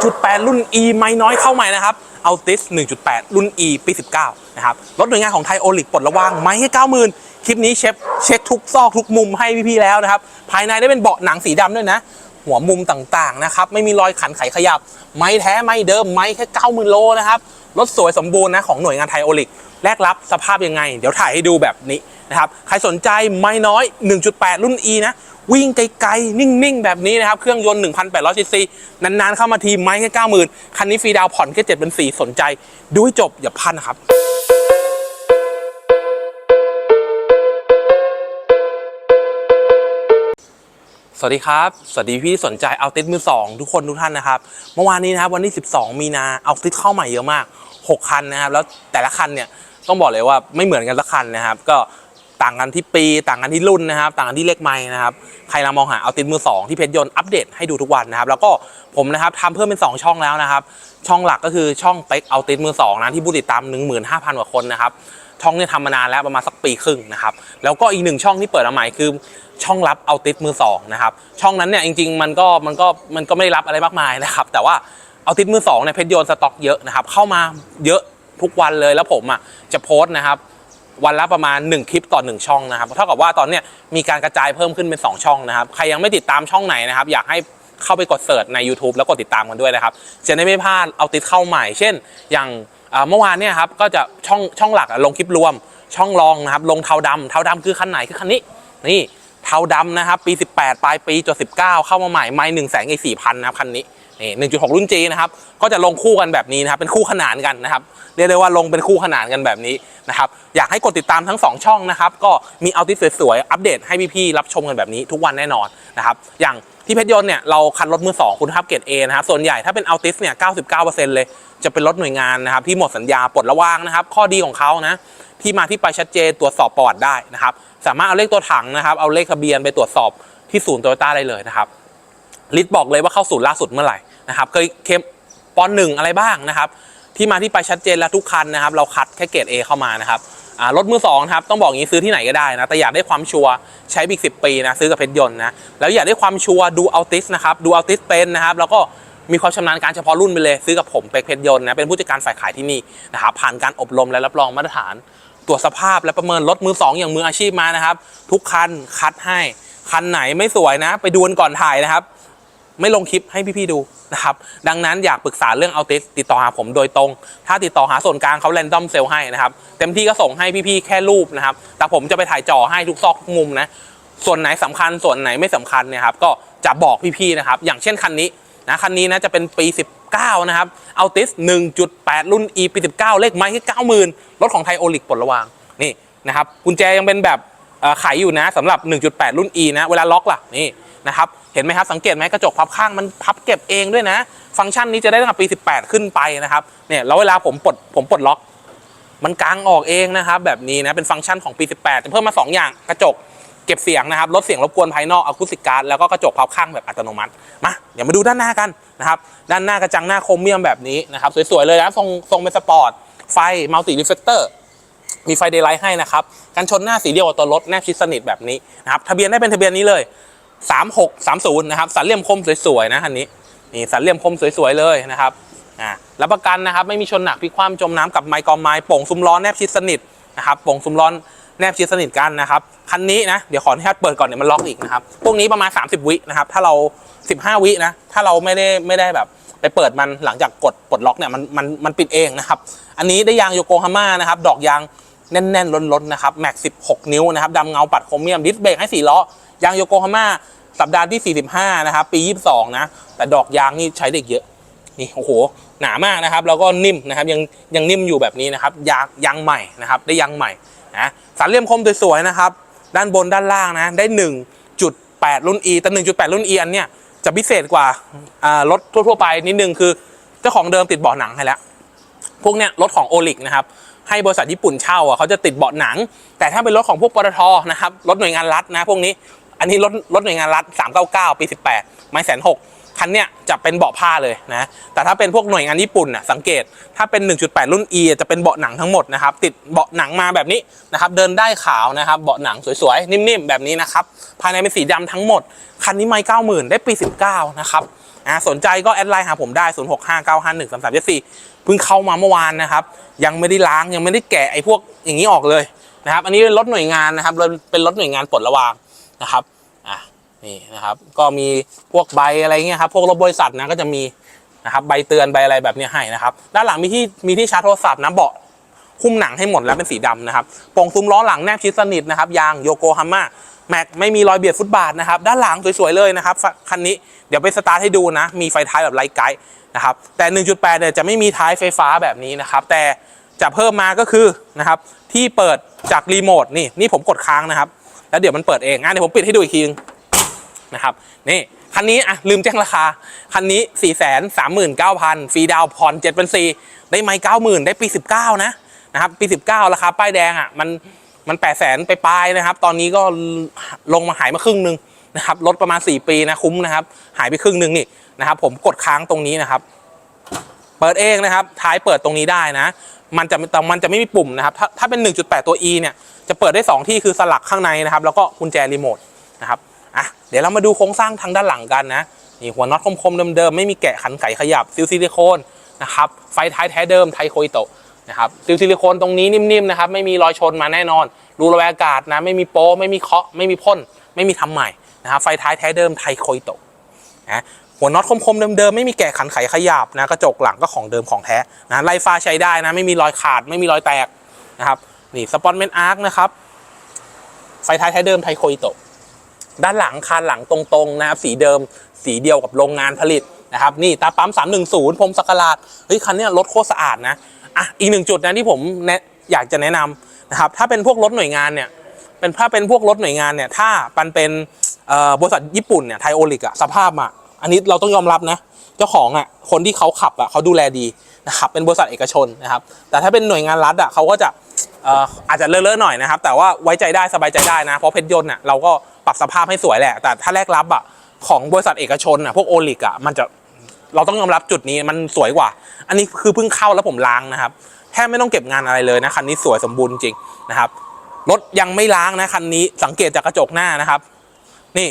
1.8 รุ่น E ไม่น้อยเข้าใหม่นะครับเอาติส1.8 รุ่น E ปี 19 นะครับ รถหน่วยงานของไทยโอลิกปลดระวางไม่ให้ 90,000 คลิปนี้เชฟเช็คทุกซอกทุกมุมให้พี่ๆแล้วนะครับ ภายในได้เป็นเบาะหนังสีดำด้วยนะ หัวมุมต่างๆนะครับ ไม่มีรอยขันไขขยับ ไม้แท้ ไม้เดิม ไม้แค่ 90,000 โลนะครับ รถสวยสมบูรณ์นะของหน่วยงานไทยโอลิกแลกรับสภาพยังไง เดี๋ยวถ่ายให้ดูแบบนี้นะครับ ใครสนใจไม่น้อย 1.8 รุ่น E นะ วิ่งไกลๆ นิ่งๆ แบบนี้นะครับ เครื่องยนต์1,800ซีซีนานๆ เข้ามาทีไม่แค่90,000 คันนี้ฟรีดาวผ่อนแค่7เป็น4สนใจ ดูให้จบอย่าพลาดนะครับสวัสดีครับ สวัสดีพี่ที่สนใจเอาติดมือ2ทุกคนทุกท่านนะครับ เมื่อวานนี้นะครับวันที่ 12 มีนาเอาติดเข้าใหม่เยอะมาก 6 คันนะครับ แล้วแต่ละคันเนี่ยต้องบอกเลยว่าไม่เหมือนกันสักคันนะครับ ก็ต่างกันที่ปีต่างกันที่รุ่นนะครับ ต่างกันที่เลขไม้นะครับใครเรามองหาเอาติดมือ 2 ที่เพชรยนต์อัปเดตให้ดูทุกวันนะครับ แล้วก็ผมนะครับทำเพิ่มเป็น 2 ช่องแล้วนะครับ ช่องหลักก็คือช่องเป็กเอาติดมือ2นะที่ผู้ติดตาม 15,000กว่าคนนะครับช่องเนี่ยทำมานานแล้วประมาณสักปีครึ่งนะครับแล้วก็อีกหนึ่งช่องที่เปิดมาใหม่คือช่องรับเอาติดมือสองนะครับช่องนั้นเนี่ยจริงๆมันก็มันก็มันก็ไม่ได้รับอะไรมากมายนะครับ แต่ว่า เอาติดมือสองเนี่ยเพชรโยนสต็อกเยอะนะครับเข้ามาเยอะทุกวันเลยแล้วผมอะจะโพสต์นะครับวันละประมาณ 1 คลิปต่อ 1 ช่องนะครับเท่ากับว่าตอนเนี้ยมีการกระจายเพิ่มขึ้นเป็น 2 ช่องนะครับใครยังไม่ติดตามช่องไหนนะครับอยากให้เข้าไปกดเสิร์ชใน YouTube แล้วกดติดตามกันด้วยนะครับจะได้ไม่พลาดเอาติดเข้าใหม่ เช่น อย่างเมื่อวานเนี่ยครับก็จะช่องช่องหลักลงคลิปรวม ช่องรองนะครับลงเทาดำเทาดำคือคันไหนคือคันนี้นี่เทาดำนะครับปี 18 ปลายปีจด19 เข้ามาใหม่ไม่หนึ่งแสนสี่พันนะครับคันนี้ นี่1.6 รุ่น G นะครับก็จะลงคู่กันแบบนี้นะครับเป็นคู่ขนานกันนะครับเรียกได้ว่าลงเป็นคู่ขนานกันแบบนี้นะครับอยากให้กดติดตามทั้ง 2 ช่องนะครับก็มีเอาติสสวยๆอัปเดตให้พี่ๆรับชมกันแบบนี้ทุกวันแน่นอนนะครับอย่างที่เพชรยนต์เนี่ยเราคันรถมือ2คุณภาพเกรด A นะครับส่วนใหญ่ถ้าเป็นเอาติสเนี่ย 99%เลยจะเป็นรถหน่วยงานนะครับที่หมดสัญญาปลดระวางนะครับ ข้อดีของเขานะที่มาที่ไปชัดเจนตรวจสอบประวัติได้นะครับ สามารถเอาเลขตัวถังนะครับ เอาเลขทะเบียนไปตรวจสอบที่ศูนย์โตโยต้าได้เลยนะครับลิศบอกเลยว่าเข้าศูนย์ล่าสุดเมื่อไหร่ นะครับเคยเคมปอนหนึ่งอะไรบ้างนะครับ ที่มาที่ไปชัดเจนแล้วทุกคันนะครับ เราคัดแค่เกรด A เข้ามานะครับรถมือสองครับต้องบอกงี้ซื้อที่ไหนก็ได้นะแต่อยากได้ความชัวร์ใช้บิ๊กสิปีนะซื้อกับเพชรยนต์นะแล้วอยากได้ความชัวร์ดูอัลติสนะครับดูอัลติสเป็นนะครับแล้วก็มีความชำนาญการเฉพาะรุ่นไปเลยซื้อกับผมเป็กเพชรยนต์นะเป็นผู้จัดการฝ่ายขายที่นี่นะครับผ่านการอบรมและรับรองมาตรฐาน ตรวจสภาพและประเมินรถมือสองอย่างมืออาชีพมานะครับ ทุกคันคัดให้คันไหนไม่สวยนะ ไปดูนก่อนถ่ายนะครับ ไม่ลงคลิปให้พี่ๆดูนะครับ ดังนั้นอยากปรึกษาเรื่องเอาติสติดต่อหาผมโดยตรง ถ้าติดต่อหาส่วนกลางเขาแรนดอมเซลให้นะครับ เต็มที่ก็ส่งให้พี่ๆแค่รูปนะครับ แต่ผมจะไปถ่ายจ่อให้ทุกซอกทุกมุมนะ ส่วนไหนสำคัญส่วนไหนไม่สำคัญเนี่ยครับก็จะบอกพี่ๆนะครับ อย่างเช่นคันนี้นะคันนี้นะจะเป็นปี 19 นะครับเอาติส1.8 รุ่น E ปี 19 เลขไม้แค่90,000 รถของไทยโอลิกปลดระวางนี่นะครับกุญแจยังเป็นแบบเอ่อไขอยู่นะสำหรับ 1.8 รุ่น E นะเวลาล็อกล่ะนี่ นะครับเห็นไหมครับสังเกตไหมกระจกพับข้างมันพับเก็บเองด้วยนะ ฟังก์ชันนี้จะได้ตั้งแต่ปี 18 ขึ้นไปนะครับเนี่ยแล้วเวลาผมปลดผมปลดล็อก มันกางออกเองนะครับแบบนี้นะเป็นฟังก์ชันของปี 18 จะเพิ่มมา 2 อย่างกระจกเก็บเสียงนะครับลดเสียงรบกวนภายนอกอะคูสติกการ์ดแล้วก็กระจกพับข้างแบบอัตโนมัติมาเดี๋ยวมาดูด้านหน้ากันนะครับด้านหน้ากระจังหน้าโครเมียมแบบนี้นะครับสวยๆเลยนะทรงทรงเป็นสปอร์ตไฟมัลติรีเฟกเตอร์มีไฟเดย์ไลท์ให้นะครับ กันชนหน้าสีเดียวกับตัวรถแนบชิดสนิทแบบนี้นะครับ ทะเบียนได้เป็นทะเบียนนี้เลย 3630นะครับสันเหลี่ยมคมสวยๆนะคันนี้นี่สันเหลี่ยมคมสวยๆเลยนะครับอ่ารับประกันนะครับไม่มีชนหนักพิคว่ำจมน้ำกับไมค์กอมไม้โป่งซุ้มล้อแนบชิดสนิทนะครับโป่งซุ้มล้อแนบชิดสนิทกันนะครับคันนี้นะเดี๋ยวขออนุญาตเปิดก่อนเดี๋ยวมันล็อกอีกนะครับพวกนี้ประมาณ 30 วินะครับถ้าเรา 15 วินะถ้าเราไม่ได้ไม่ได้แบบไปเปิดมันหลังจากกดปลดล็อกเนี่ยมันมันมันปิดเองนะครับอันนี้ได้ยางโยโกฮาม่านะครับดอกยางแน่นๆล้นๆนะครับแม็ก16 นิ้วนะครับดำเงาปัดโครเมียมดิสเบรกให้4ล้อ ยางโยโกฮาม่าสัปดาห์ที่ 45 นะครับ ปี 22 นะ แต่ดอกยางนี่ใช้ได้เยอะ นี่โอ้โห หนามากนะครับ แล้วก็นิ่มนะครับ ยังยังนิ่มอยู่แบบนี้นะครับ ยางยางใหม่นะครับ ได้ยางใหม่นะสันเหลี่ยมคมสวยๆนะครับ ด้านบนด้านล่างนะ ได้ 1.8 รุ่น E แต่ 1.8 รุ่น E อันเนี้ยจะพิเศษกว่าอ่ารถทั่วๆไปนิดนึงคือเจ้าของเดิมติดเบาะหนังให้แล้ว พวกเนี้ยรถของโอลิกนะครับให้บริษัทญี่ปุ่นเช่าอะเขาจะติดเบาะหนัง แต่ถ้าเป็นรถของพวกปตทนะครับรถหน่วยงานรัฐนะพวกนี้ อันนี้รถรถหน่วยงานรัฐ 399 ปี 18 ไม่แสนหกคันเนี้ยจะเป็นเบาะผ้าเลยนะ แต่ถ้าเป็นพวกหน่วยงานญี่ปุ่นน่ะสังเกต ถ้าเป็น 1.8 รุ่น E จะเป็นเบาะหนังทั้งหมดนะครับ ติดเบาะหนังมาแบบนี้นะครับ เดินได้ขาวนะครับ เบาะหนังสวยๆ นิ่มๆ แบบนี้นะครับ ภายในเป็นสีดำทั้งหมด คันนี้ไม่90,000 ได้ปี 19 นะครับ อะสนใจก็แอดไลน์หาผมได้ 0 6 5 9 5 1 3 3 7 4 เพิ่งเข้ามาเมื่อวานนะครับ ยังไม่ได้ล้าง ยังไม่ได้แกะไอ้พวกอย่างนี้ออกเลยนะครับ อันนี้เป็นรถหน่วยงานนะครับ เป็นรถหน่วยงานปลดระวาง นะครับอะนี่นะครับ ก็มีพวกใบอะไรเงี้ยครับพวกรถบริษัทนะก็จะมีนะครับใบเตือนใบอะไรแบบนี้ให้นะครับ ด้านหลังมีที่มีที่ชาร์จโทรศัพท์นะเบาะหุ้มหนังให้หมดแล้วเป็นสีดำนะครับโปร่งซุ้มล้อหลังแนบชิดสนิทนะครับยางโยโกฮาม่าแม็กไม่มีรอยเบียดฟุตบาทนะครับ ด้านหลังสวยๆเลยนะครับคันนี้เดี๋ยวไปสตาร์ทให้ดูนะ มีไฟท้ายแบบไลท์ไกด์นะครับ แต่ 1.8 เนี่ยจะไม่มีท้ายไฟฟ้าแบบนี้นะครับ แต่จะเพิ่มมาก็คือนะครับที่เปิดจากรีโมทนี่นี่ผมกดค้างนะครับ แล้วเดี๋ยวมันเปิดเองงั้นเดี๋ยวผมปิดให้ดูอีกทีนึงนะครับนี่คันนี้อะลืมแจ้งราคา คันนี้ 4 3 9 0 0 0ฟรีดาวน์ผ่อน7เป็น4ได้ไหม90,000 ได้ปี 19 นะนะครับปี 19 ราคาป้ายแดงอะมันมัน 8 0 0แสนไปปลายนะครับ ตอนนี้ก็ลงมาหายมาครึ่งหนึ่งนะครับลดประมาณ 4 ปีนะคุ้มนะครับ หายไปครึ่งหนึ่งนี่นะครับผมกดค้างตรงนี้นะครับ เปิดเองนะครับท้ายเปิดตรงนี้ได้นะ มันจะแต่มันจะไม่มีปุ่มนะครับ ถ้าถ้าเป็น 1.8 ตัว E เนี่ยจะเปิดได้ 2 ที่คือสลักข้างในนะครับ แล้วก็กุญแจรีโมทนะครับอะเดี๋ยวเรามาดูโครงสร้างทางด้านหลังกันนะนี่หัวน็อตคมๆเดิมๆไม่มีแกะขันไขขยับซิลซิลิโคนนะครับไฟท้ายแท้เดิมไทโคอิโตะนะครับซิลซิลิโคนตรงนี้นิ่มๆนะครับไม่มีรอยชนมาแน่นอน รูระบายอากาศนะไม่มีโป๊ไม่มีเคาะไม่มีพ่นไม่มีทำใหม่นะครับไฟท้ายแท้เดิมไทโคอิโตะนะ หัวน็อตคมๆเดิมๆไม่มีแกะขันไขขยับนะกระจกหลังก็ของเดิมของแท้นะไล่ฟ้าใช้ได้นะไม่มีรอยขาดไม่มีรอยแตกนะครับนี่สปอนเมนอาร์คนะครับไฟท้ายแท้เดิมไทโคอิโตะด้านหลังคานหลังตรงๆนะครับสีเดิมสีเดียวกับโรงงานผลิตนะครับนี่ตาปั๊ม 310พรมสักราดเฮ้ยคันนี้รถโคตรสะอาดนะอะอีกหนึ่งจุดนะที่ผมแนะอยากจะแนะนำนะครับถ้าเป็นพวกรถหน่วยงานเนี่ยเป็นถ้าเป็นพวกรถหน่วยงานเนี่ยถ้ามันเป็นบริษัทญี่ปุ่นเนี่ยไทโอลิกอะสภาพอะ อันนี้เราต้องยอมรับนะ เจ้าของอะคนที่เขาขับอะเขาดูแลดีนะครับเป็นบริษัทเอกชนนะครับแต่ถ้าเป็นหน่วยงานรัฐอะเขาก็จะอาจจะเลอะๆหน่อยนะครับ แต่ว่าไว้ใจได้สบายใจได้นะ เพราะเพชรยนต์อะเราก็ปรับสภาพให้สวยแหละ แต่ถ้าแรกรับอะของบริษัทเอกชนอะพวกโอลิกอะมันจะเราต้องยอมรับจุดนี้มันสวยกว่า อันนี้คือเพิ่งเข้าแล้วผมล้างนะครับแทบไม่ต้องเก็บงานอะไรเลยนะคันนี้สวยสมบูรณ์จริงนะครับรถยังไม่ล้างนะคันนี้สังเกตจากกระจกหน้านะครับ นี่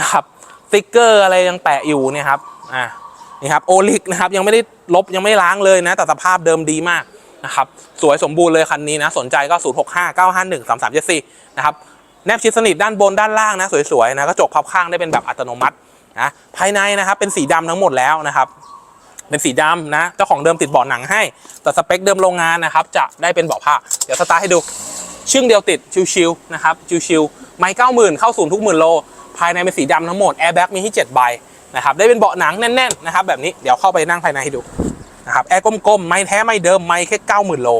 นะครับ ติ๊กเกอร์อะไรยังแปะอยู่เนี่ยครับอ่านี่ครับโอลิกนะครับยังไม่ได้ลบยังไม่ล้างเลยนะ แต่สภาพเดิมดีมากนะครับสวยสมบูรณ์เลยคันนี้นะ สนใจก็ 0 6 5 9 5 1 3 3 7 4 นะครับ แนบชิดสนิทด้านบนด้านล่างนะ สวยๆนะกระจกพับข้างได้เป็นแบบอัตโนมัตินะภายในนะครับเป็นสีดำทั้งหมดแล้วนะครับ เป็นสีดำนะเจ้าของเดิมติดเบาะหนังให้ แต่สเปคเดิมโรงงานนะครับ จะได้เป็นเบาะผ้าเดี๋ยวสตาร์ทให้ดู ชึ่งเดียวติดชิวๆนะครับชิวๆไม่เก้าหมื่นเข้าศูนย์ทุกหมื่นโล ภายในเป็นสีดำทั้งหมดแอร์แบ็กมีที่7ใบนะครับได้เป็นเบาะหนังแน่นๆนะครับแบบนี้เดี๋ยวเข้าไปนั่งภายในให้ดูนะครับแอร์กลมๆ ไม่แท้ไม่เดิมไม่แค่เก้าหมื่นโล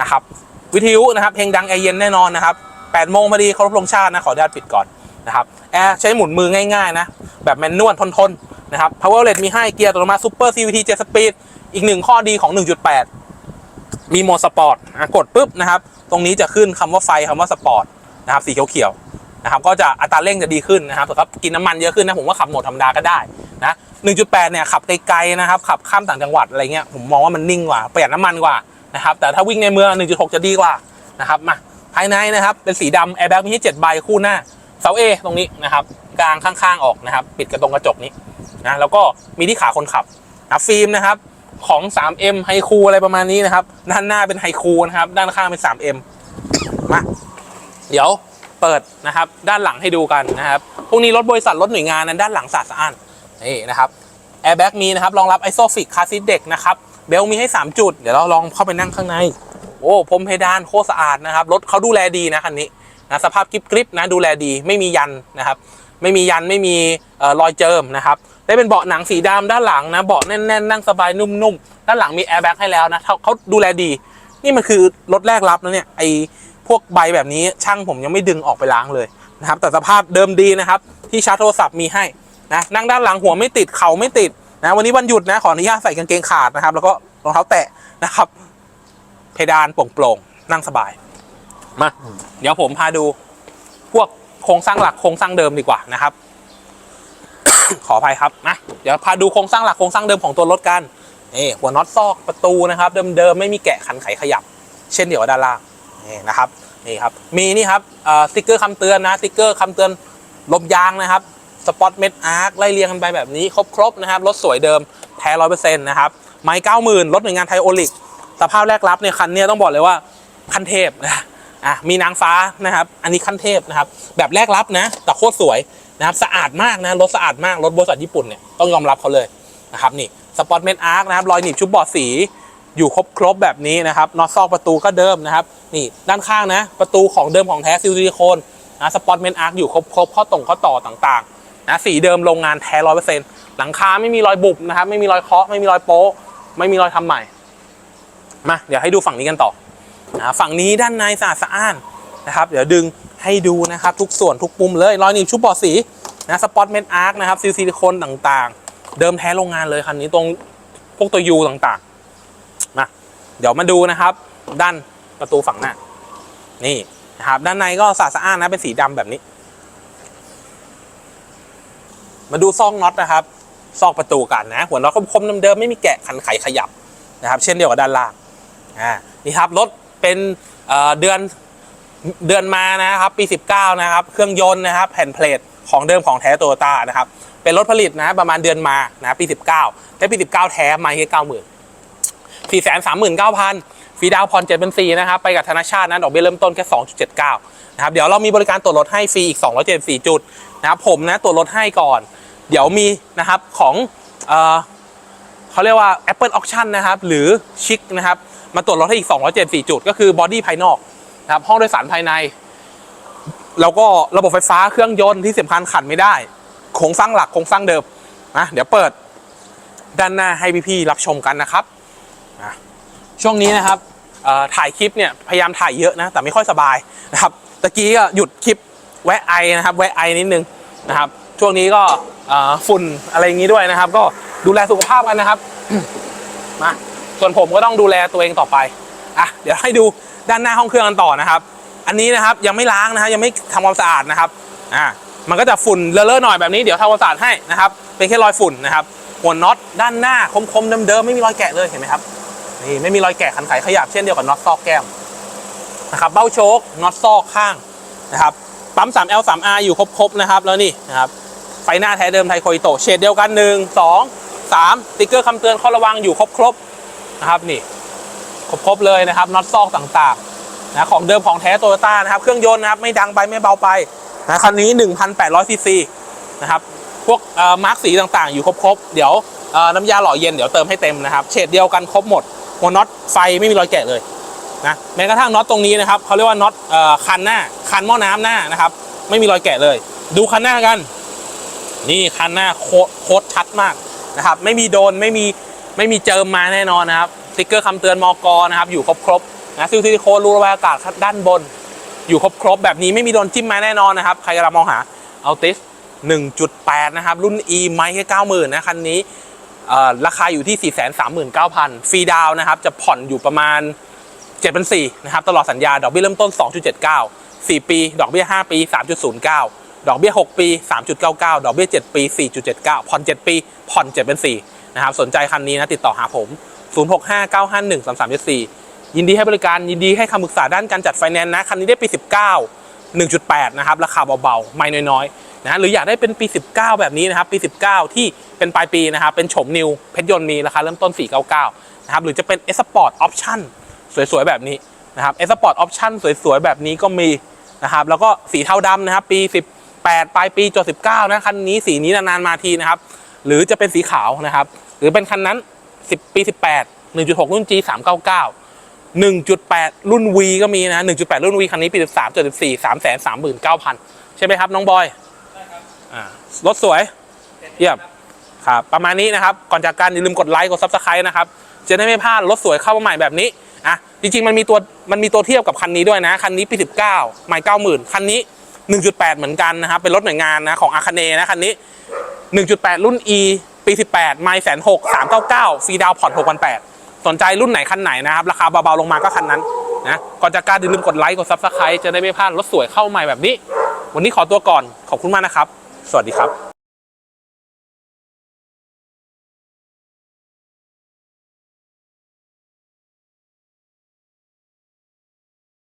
นะครับวิทยุนะครับเพลงดังแอร์เย็นแน่นอนนะครับ8โมงพอดีเคารพธงชาตินะขออนุญาตปิดก่อนนะครับแอร์ใช้หมุนมือง่ายๆนะแบบแมนนวลทนๆนะครับ power LED มีให้เกียร์อัตโนมัติ super CVT 7 speed อีกหนึ่งข้อดีของ 1.8 มีโหมดสปอร์ตอะกดปุ๊บนะครับ ตรงนี้จะขึ้นคำว่าไฟคำว่าสปอร์ตนะครับสีเขียวๆนะครับก็จะอัตราเร่งจะดีขึ้นนะครับแต่ครับกินน้ำมันเยอะขึ้นนะผมว่าขับโหมดธรรมดาก็ได้นะ1.8เนี่ยขับไกลๆนะครับขับข้ามต่างจังหวัดอะไรเงี้ยผมมองว่ามันนิ่งกว่าประหยัดน้ำมันกว่านะครับแต่ถ้าวิ่งในเมือง 1.6 จะดีกว่านะครับมาภายในนะครับเป็นสีดำแอร์แบ็กมีที่7ใบคู่หน้าเสาเอตรงนี้นะครับกลางข้างๆออกนะครับปิดกระตรงกระจกนี้นะแล้วก็มีที่ขาคนขับนะฟิล์มนะครับ ของ 3M ไฮคูอะไรประมาณนี้นะครับ ด้านหน้าเป็นไฮคูนะครับ ด้านข้างเป็น 3M มาเดี๋ยวเปิดนะครับ ด้านหลังให้ดูกันนะครับพวกนี้รถบริษัทรถหน่วยงานนั้นด้านหลังสะอาดสะอานนี่นะครับแอร์แบ็กมีนะครับรองรับไอโซฟิกคาซิเด็กนะครับเบลมีให้ 3 จุด เดี๋ยวเราลองเข้าไปนั่งข้างใน โอ้พรมเพดานโคตรสะอาดนะครับ รถเขาดูแลดีนะคันนี้นะสภาพกริบกริบนะดูแลดีไม่มียันนะครับ ไม่มียันไม่มีออรอยเจิมนะครับ ได้เป็นเบาะหนังสีดำด้านหลังนะเบาะแน่นๆนั่งสบายนุ่มๆด้านหลังมีแอร์แบ็กให้แล้วนะเขาเขาดูแลดี นี่มันคือรถแรกรับนะเนี่ยไอพวกใบแบบนี้ช่างผมยังไม่ดึงออกไปล้างเลยนะครับแต่สภาพเดิมดีนะครับ ที่ชาร์จโทรศัพท์มีให้นะนั่งด้านหลังหัวไม่ติดเข่าไม่ติดนะวันนี้วันหยุดนะขออนุญาตใส่กางเกงขาดนะครับ แล้วก็รองเท้าแตะนะครับ เพดานโปร่งๆนั่งสบายมาเดี๋ยวผมพาดูพวกโครงสร้างหลักโครงสร้างเดิมดีกว่านะครับ ขออภัยครับนะเดี๋ยวพาดูโครงสร้างหลักโครงสร้างเดิมของตัวรถกันนี่หัวน็อตซอกประตูนะครับเดิมๆไม่มีแกะขันไขขยับ เช่นเดียวกับด้านล่างนี่นะครับนี่ครับมีนี่ครับสติ๊กเกอร์คำเตือนนะสติ๊กเกอร์คำเตือนลมยางนะครับสปอตเม็ดอาร์คไล่เรียงกันไปแบบนี้ครบๆนะครับรถสวยเดิมแท้ร้อยเปอร์เซ็นต์นะครับไม้เก้าหมื่นรถหน่วยงานไทโอลิกสภาพแรกรับเนี่ยคันนี้ต้องบอกเลยว่าคันเทพนะอะมีนางฟ้านะครับ อันนี้คันเทพนะครับ แบบแรกรับนะ แต่โคตรสวย นะครับสะอาดมากนะรถสะอาดมากรถบริษัทญี่ปุ่นเนี่ยต้องยอมรับเขาเลยนะครับนี่สปอตเมนอาร์คนะครับรอยหนีบชุบบอดสีอยู่ครบครบแบบนี้นะครับน็อตซอกประตูก็เดิมนะครับนี่ด้านข้างนะประตูของเดิมของแท้ซิลิโคนนะสปอตเมนอาร์คอยู่ครบครบข้อตรงข้อต่อต่างๆนะสีเดิมโรงงานแท้ร้อยเปอร์เซ็นต์หลังคาไม่มีรอยบุบนะครับไม่มีรอยเคาะไม่มีรอยโป๊ะไม่มีรอยทำใหม่มาเดี๋ยวให้ดูฝั่งนี้กันต่อนะฝั่งนี้ด้านในสะอาดสะอ้านนะครับ เดี๋ยวดึง ให้ดูนะครับ ทุกส่วนทุกมุมเลยรอยหนีบชุบบอร์ดสีนะสปอตเมนอาร์คนะครับซิลซิลิโคนต่างๆ เดิมแท้โรงงานเลยคันนี้ตรงพวกตัวยูต่างๆมาเดี๋ยวมาดูนะครับ ด้านประตูฝั่งหน้า นี่นะครับด้านในก็สะอาดสอ้านะเป็นสีดำแบบนี้ มาดูซอกน็อตนะครับซอกประตูกันนะ หัวน็อตคมๆเดิมๆไม่มีแกะขันไขขยับนะครับ เช่นเดียวกับด้านล่างอ่านี่ครับรถเป็นเดือน เดือนมานะครับปี 19 นะครับ เครื่องยนต์นะครับ แผ่นเพลทของเดิมของแท้โตโยต้านะครับ เป็นรถผลิตนะประมาณเดือนมานะปี 19แต่ปี 19 แท้มาแค่90,000 4 3 9 0 0 0ฟรีดาวน์ผ่อน7เป็น4นะครับ ไปกับธนาชาตินะดอกเบี้ยเริ่มต้นแค่2.79นะครับ เดี๋ยวเรามีบริการตรวจรถให้ฟรีอีก274จุดนะครับผมนะตรวจรถให้ก่อน เดี๋ยวมีนะครับของเอ่อเขาเรียกว่า Apple Auction นะครับ หรือชิคนะครับ มาตรวจรถให้อีก 274 จุด ก็คือบอดี้ภายนอก นะครับห้องโดยสารภายใน แล้วก็ระบบไฟฟ้าเครื่องยนต์ที่สำคัญขัดไม่ได้โครงสร้างหลักโครงสร้างเดิมนะเดี๋ยวเปิดด้านหน้าให้พี่ๆรับชมกันนะครับนะช่วงนี้นะครับถ่ายคลิปเนี่ยพยายามถ่ายเยอะนะแต่ไม่ค่อยสบายนะครับตะกี้ก็หยุดคลิปแวะไอนะครับแวะไอนิดนึงนะครับ ช่วงนี้ก็ฝุ่นอะไรอย่างนี้ด้วยนะครับ ก็ดูแลสุขภาพกันนะครับมาส่วนผมก็ต้องดูแลตัวเองต่อไป อะเดี๋ยวให้ดูด้านหน้าห้องเครื่องกันต่อนะครับ อันนี้นะครับยังไม่ล้างนะครับยังไม่ทำความสะอาดนะครับอ่ามันก็จะฝุ่นเลอะๆหน่อยแบบนี้เดี๋ยวทำความสะอาดให้นะครับเป็นแค่รอยฝุ่นนะครับหัวน็อตด้านหน้าคมๆเดิมๆไม่มีรอยแกะเลยเห็นไหมครับนี่ไม่มีรอยแกะขันไขขยับเช่นเดียวกับน็อตซอกแก้มนะครับเบ้าโชคน็อตซอกข้างนะครับปั๊ม 3L 3R อยู่ครบๆนะครับแล้วนี่นะครับไฟหน้าแท้เดิมไทโคอิโตเฉดเดียวกัน 1 2 3สติ๊กเกอร์คำเตือนข้อระวังอยู่ครบๆนะครับนี่ ครบๆเลยนะครับน็อตซอกต่างๆนะของเดิมของแท้โตโยต้านะครับเครื่องยนต์นะครับไม่ดังไปไม่เบาไปนะคันนี้ 1,800ซีซีนะครับพวกมาร์กสีต่างๆ อยู่ครบๆเดี๋ยวน้ำยาหล่อเย็นเดี๋ยวเติมให้เต็มนะครับเฉดเดียวกันครบหมดหัวน็อตไฟไม่มีรอยแกะเลยนะแม้กระทั่งน็อตตรงนี้นะครับเขาเรียกว่าน็อตคันหน้าคันหม้อน้ำหน้านะครับไม่มีรอยแกะเลย ดูคันหน้ากัน นี่คันหน้าโคตรชัดมากนะครับไม่มีโดนไม่มีไม่มีเจิมมาแน่นอนนะครับ ติ๊กเกอร์คำเตือนมอกนะครับอยู่ครบๆนะซิลซิลิโคนรูระบายอากาศด้านบน อยู่ครบๆแบบนี้ไม่มีโดนจิ้มมาแน่นอนนะครับ ใครกำลังมองหาเอาติส1.8 นะครับ รุ่น E ไม้แค่90,000นะคันนี้ราคาอยู่ที่ 439,000 ฟรีดาวนะครับ จะผ่อนอยู่ประมาณ7เป็นนะครับ ตลอดสัญญา ดอกเบี้ยเริ่มต้น 2.79 4 ปี ดอกเบี้ย 5 ปี 3.09 ดอกเบี้ย 6 ปี 3.99 ดอกเบี้ย 7 ปี 4.79 ผ่อน 7 ปี ผ่อน 7 เป็น 4 นะครับ สนใจคันนี้นะ ติดต่อหาผม 0659513374 ยินดีให้บริการยินดีให้คำปรึกษาด้านการจัดไฟแนนซ์นะคันนี้ได้ปี 19 1.8 นะครับ ราคาเบาๆ ไม่น้อยๆ นะหรืออยากได้เป็นปี 19 แบบนี้นะครับ ปี 19 ที่เป็นปลายปีนะครับ เป็นโฉมนิว เพชรยนต์มีราคาเริ่มต้น 499 นะครับ หรือจะเป็น S Sport Option สวยๆ แบบนี้นะครับ S Sport Option สวยๆ แบบนี้ก็มีนะครับ แล้วก็สีเทาดำนะครับ ปี 18 ปลายปีจด19นะ คันนี้สีนี้นานๆ มาทีนะครับ หรือจะเป็นสีขาวนะครับ หรือเป็นคันนั้น 10 ปี 18 1.6 รุ่น G 399 1.8 รุ่น V ก็มีนะ 1.8 รุ่น V คันนี้ปี 13 74 3 3 9 0 0 0 ใช่ไหมครับ น้องบอยอ่ารถสวย เยี่ยมครับประมาณนี้นะครับ ก่อนจากการอย่าลืมกดไลค์กด Subscribe นะครับ จะได้ไม่พลาดรถสวยเข้ามาใหม่แบบนี้อะจริงๆมันมีตัวมันมีตัวเทียบกับคันนี้ด้วยนะ คันนี้ปี 19 ใหม่ 90,000 คันนี้ 1.8 เหมือนกันนะครับ เป็นรถหน่วยงานนะของอาคาเนนะคันนี้ 1.8 รุ่น E ปี18ไมล์แสนหกสามเก้าเก้าฟรีดาวน์ผ่อน6,800สนใจรุ่นไหนคันไหนนะครับ ราคาเบาๆลงมาก็คันนั้นนะก่อนจะกการอย่าลืมกดไลค์กดซับสไครต์จะได้ไม่พลาดรถสวยเข้าใหม่แบบนี้ วันนี้ขอตัวก่อนขอบคุณมากนะครับ สวัสดีครับ